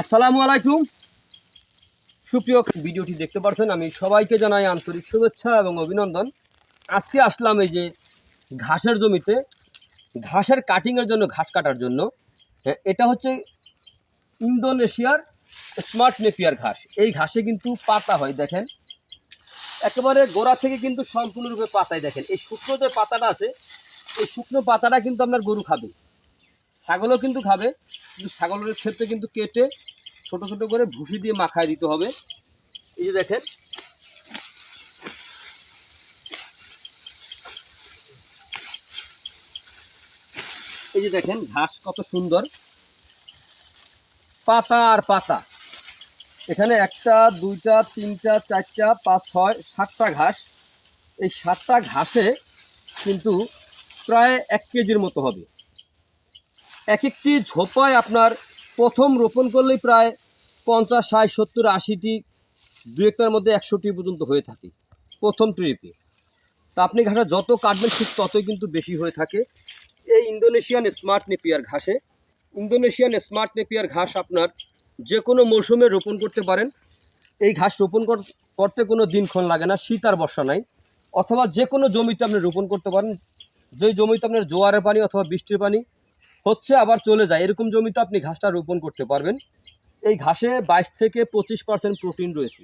আসসালামু আলাইকুম। সুপ্রিয় ভিডিওটি দেখতে পাচ্ছেন আমি সবাইকে জানাই আন্তরিক শুভেচ্ছা এবং অভিনন্দন। আজকে আসলাম এই যে ঘাসের জমিতে ঘাসের কাটিংয়ের জন্য ঘাস কাটার জন্য। হ্যাঁ, এটা হচ্ছে ইন্দোনেশিয়ার স্মার্ট নেপিয়ার ঘাস। এই ঘাসে কিন্তু পাতা হয় দেখেন। একেবারে গোড়া থেকে কিন্তু সম্পূর্ণরূপে পাতায় দেখেন। এই শুকনো যে পাতাটা আছে এই শুকনো পাতাটা কিন্তু আপনার গরু খাবে। ছাগলও কিন্তু খাবে। কিন্তু ছাগলের ক্ষেত্রে কিন্তু কেটে ছোট ছোট করে ভুসি দিয়ে মাখায় দিতে হবে। এই যে দেখেন। এই যে দেখেন, ঘাস কত সুন্দর। পাতা আর পাতা। এখানে একটা, দুইটা, তিনটা, চারটা, পাঁচ, ছয়, সাতটা ঘাস। এই সাতটা ঘাসে কিন্তু প্রায় এক কেজির মতো হবে। এক একটি ঝোপায় আপনার প্রথম রোপণ করলেই প্রায় পঞ্চাশ, ষাট, সত্তর, আশিটি দু একটার মধ্যে একশোটি পর্যন্ত হয়ে থাকে প্রথম ট্রিপে। তা আপনি ঘাসটা যত কাটবেন ঠিক ততই কিন্তু বেশি হয়ে থাকে। এই ইন্দোনেশিয়ান স্মার্ট নেপিয়ার ঘাসে, ইন্দোনেশিয়ান স্মার্ট নেপিয়ার ঘাস আপনার যে কোনো মৌসুমে রোপণ করতে পারেন। এই ঘাস রোপণ কর- করতে কোনো দিনক্ষণ লাগে না, শীত আর বর্ষা নাই। অথবা যে কোনো জমিতে আপনি রোপণ করতে পারেন। যেই জমিতে আপনার জোয়ারের পানি অথবা বৃষ্টির পানি হচ্ছে আবার চলে যায়। এরকম জমিতে আপনি ঘাসটা রোপণ করতে পারবেন। এই ঘাসে বাইশ থেকে পঁচিশ পার্সেন্ট প্রোটিন রয়েছে।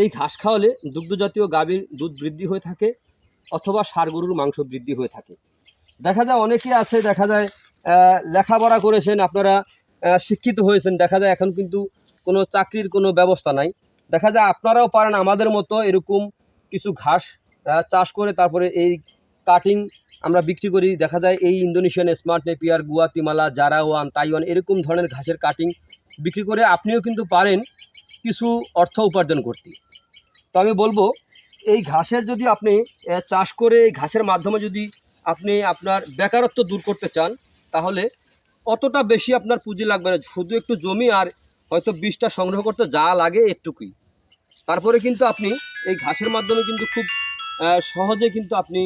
এই ঘাস খাওয়ালে দুগ্ধজাতীয় গাভীর দুধ বৃদ্ধি হয়ে থাকে অথবা ষাঁড় গরুর মাংস বৃদ্ধি হয়ে থাকে। দেখা যায় অনেকে আছে, দেখা যায় লেখাপড়া করেছেন, আপনারা শিক্ষিত হয়েছেন, দেখা যায় এখন কিন্তু কোনো চাকরির কোনো ব্যবস্থা নাই। দেখা যায় আপনারাও পারেন আমাদের মতো এরকম কিছু ঘাস চাষ করে তারপরে এই কাটিং আমরা বিক্রি করি। দেখা যায় এই ইন্দোনেশিয়ান স্মার্ট নেপিয়ার, গুয়াতিমালা, জারাওয়ান, তাইওয়ান এরকম ধরনের ঘাসের কাটিং বিক্রি করে আপনিও কিন্তু পারেন কিছু অর্থ উপার্জন করতে। তো আমি বলব, এই ঘাসের যদি আপনি চাষ করে এই ঘাসের মাধ্যমে যদি আপনি আপনার বেকারত্ব দূর করতে চান, তাহলে অতটা বেশি আপনার পুঁজি লাগবে না। শুধু একটু জমি আর হয়তো বীজটা সংগ্রহ করতে যা লাগে একটুকুই। তারপরে কিন্তু আপনি এই ঘাসের মাধ্যমে কিন্তু খুব সহজে কিন্তু আপনি